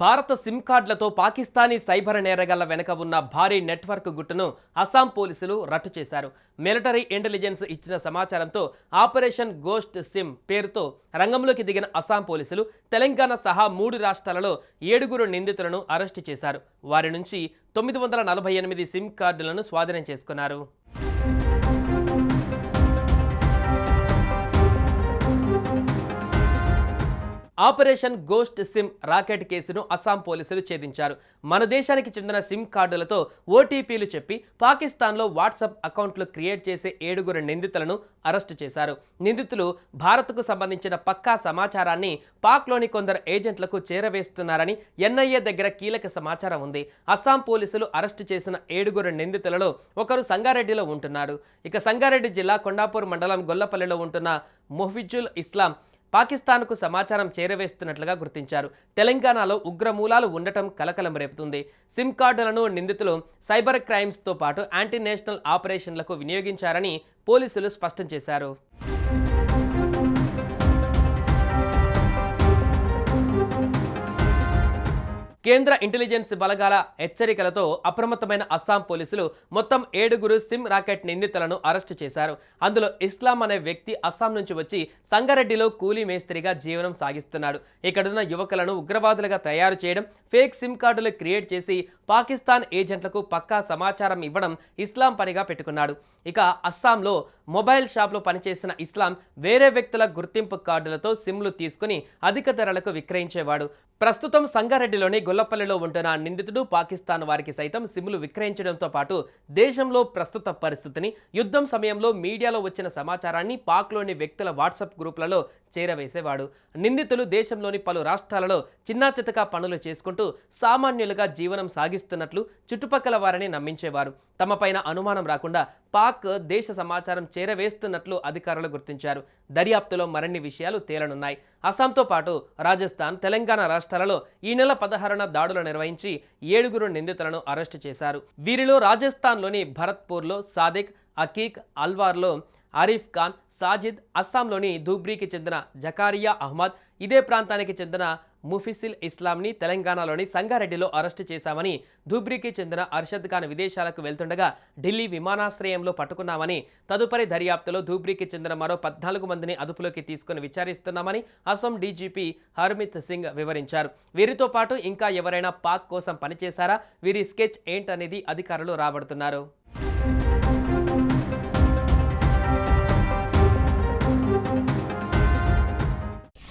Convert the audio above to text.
భారత సిమ్ కార్డులతో పాకిస్తానీ సైబర్ నేరగాళ్ళ వెనక ఉన్న భారీ నెట్వర్క్ గుట్టును అస్సాం పోలీసులు రట్టు చేశారు. మిలిటరీ ఇంటెలిజెన్స్ ఇచ్చిన సమాచారంతో ఆపరేషన్ గోస్ట్ సిమ్ పేరుతో రంగంలోకి దిగిన అస్సాం పోలీసులు తెలంగాణ సహా మూడు రాష్ట్రాలలో ఏడుగురు నిందితులను అరెస్టు చేశారు. వారి నుంచి తొమ్మిది వందల నలభై ఎనిమిది సిమ్ కార్డులను స్వాధీనం చేసుకున్నారు. ఆపరేషన్ గోస్ట్ సిమ్ రాకెట్ కేసును అస్సాం పోలీసులు ఛేదించారు. మన దేశానికి చెందిన సిమ్ కార్డులతో ఓటీపీలు చెప్పి పాకిస్తాన్లో వాట్సాప్ అకౌంట్లు క్రియేట్ చేసే ఏడుగురు నిందితులను అరెస్టు చేశారు. నిందితులు భారత్కు సంబంధించిన పక్కా సమాచారాన్ని పాక్లోని కొందరు ఏజెంట్లకు చేరవేస్తున్నారని ఎన్ఐఏ దగ్గర కీలక సమాచారం ఉంది. అస్సాం పోలీసులు అరెస్టు చేసిన ఏడుగురు నిందితులలో ఒకరు సంగారెడ్డిలో ఉంటున్నాడు. ఇక సంగారెడ్డి జిల్లా కొండాపూర్ మండలం గొల్లపల్లిలో ఉంటున్న మొహిజుల్ ఇస్లాం పాకిస్తాన్కు సమాచారం చేరవేస్తున్నట్లుగా గుర్తించారు. తెలంగాణలో ఉగ్రమూలాలు ఉండటం కలకలం రేపుతుంది. సిమ్ కార్డులను నిందితులు సైబర్ క్రైమ్స్తో పాటు యాంటీ నేషనల్ ఆపరేషన్లకు వినియోగించారని పోలీసులు స్పష్టం చేశారు. కేంద్ర ఇంటెలిజెన్స్ బలగాల హెచ్చరికలతో అప్రమత్తమైన అస్సాం పోలీసులు మొత్తం ఏడుగురు సిమ్ రాకెట్ నిందితులను అరెస్టు చేశారు. అందులో ఇస్లాం అనే వ్యక్తి అస్సాం నుంచి వచ్చి సంగారెడ్డిలో కూలీ మేస్త్రిగా జీవనం సాగిస్తున్నాడు. ఇక్కడున్న యువకులను ఉగ్రవాదులుగా తయారు చేయడం ఫేక్ సిమ్ కార్డులు క్రియేట్ చేసి పాకిస్తాన్ ఏజెంట్లకు పక్కా సమాచారం ఇవ్వడం ఇస్లాం పనిగా పెట్టుకున్నాడు. ఇక అస్సాంలో మొబైల్ షాప్లో పనిచేసిన ఇస్లాం వేరే వ్యక్తుల గుర్తింపు కార్డులతో సిమ్లు తీసుకుని అధిక ధరలకు విక్రయించేవాడు. ప్రస్తుతం సంగారెడ్డిలోని గొల్లపల్లిలో ఉంటున్న నిందితుడు పాకిస్తాన్ వారికి సైతం సిమ్లు విక్రయించడంతో పాటు దేశంలో ప్రస్తుత పరిస్థితిని యుద్ధం సమయంలో మీడియాలో వచ్చిన సమాచారాన్ని పాక్లోని వ్యక్తుల వాట్సాప్ గ్రూపులలో చేరవేసేవాడు. నిందితులు దేశంలోని పలు రాష్ట్రాలలో చిన్నా చితకా పనులు చేసుకుంటూ సామాన్యులుగా జీవనం సాగిస్తున్నట్లు చుట్టుపక్కల వారిని నమ్మించేవారు. తమపైన అనుమానం రాకుండా పాక్ దేశ సమాచారం చేరవేస్తున్నట్లు అధికారులు గుర్తించారు. దర్యాప్తులో మరిన్ని విషయాలు తేలనున్నాయి. అస్సాంతో పాటు రాజస్థాన్ తెలంగాణ రాష్ట్రాలలో ఈ నెల పదహారున దాడులు నిర్వహించి ఏడుగురు నిందితులను అరెస్టు చేశారు. వీరిలో రాజస్థాన్లోని భరత్పూర్లో సాదిక్ అకీక్ అల్వార్లో ఆరిఫ్ ఖాన్ సాజిద్ అస్సాంలోని ధూబ్రీకి చెందిన జకారియా అహ్మద్ ఇదే ప్రాంతానికి చెందిన ముఫిసిల్ ఇస్లాంని తెలంగాణలోని సంగారెడ్డిలో అరెస్టు చేశామని ధూబ్రీకి చెందిన అర్షద్ ఖాన్ విదేశాలకు వెళ్తుండగా ఢిల్లీ విమానాశ్రయంలో పట్టుకున్నామని తదుపరి దర్యాప్తులో ధూబ్రీకి చెందిన మరో పద్నాలుగు మందిని అదుపులోకి తీసుకుని విచారిస్తున్నామని అసోం డీజీపీ హర్మిత్ సింగ్ వివరించారు. వీరితో పాటు ఇంకా ఎవరైనా పాక్ కోసం పనిచేశారా? వీరి స్కెచ్ ఏంటనేది అధికారులు రాబడుతున్నారు.